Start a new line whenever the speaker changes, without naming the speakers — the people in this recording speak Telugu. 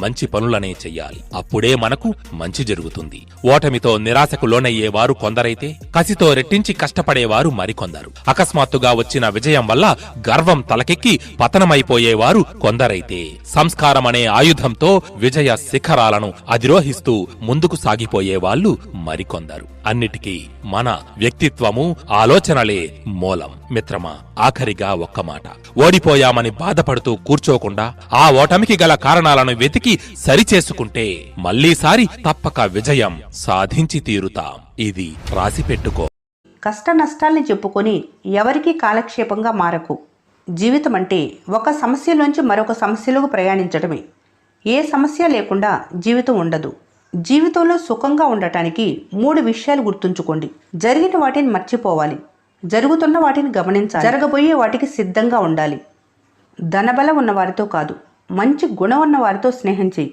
మంచి పనులనే చెయ్యాలి. అప్పుడే మనకు మంచి జరుగుతుంది. ఓటమితో నిరాశకు లోనయ్యేవారు కొందరైతే కసితో రెట్టించి కష్టపడేవారు మరికొందరు. అకస్మాత్తుగా వచ్చిన విజయం వల్ల గర్వం తలకెక్కి పతనమైపోయేవారు కొందరైతే. సంస్కారం అనే ఆయుధంతో విజయ శిఖరాలను అధిరోహిస్తూ ముందుకు సాగిపోయేవాళ్ళు మరికొందరు. అన్నిటికీ మన వ్యక్తిత్వము ఆలోచనలే మూలం. మిత్రమా ఆఖరిగా ఒక్క మాట. ఓడిపోయామని బాధపడుతూ కూర్చోకుండా ఆ ఓటమికి గల కారణాలను వెతికి సరిచేసుకుంటే మళ్ళీసారి తప్పక విజయం సాధించి తీరుతాం. ఇది రాసిపెట్టుకో.
కష్ట నష్టాల్ని చెప్పుకొని ఎవరికీ కాలక్షేపంగా మారకు. జీవితం అంటే ఒక సమస్యలోంచి మరొక సమస్యలకు ప్రయాణించడమే ఏ సమస్య లేకుండా జీవితం ఉండదు. జీవితంలో సుఖంగా ఉండటానికి మూడు విషయాలు గుర్తుంచుకోండి. జరిగిన వాటిని మర్చిపోవాలి. జరుగుతున్న వాటిని గమనించాలి. జరగబోయే వాటికి సిద్ధంగా ఉండాలి. ధనబలం ఉన్నవారితో కాదు. మంచి గుణం ఉన్న వారితో స్నేహం చేయి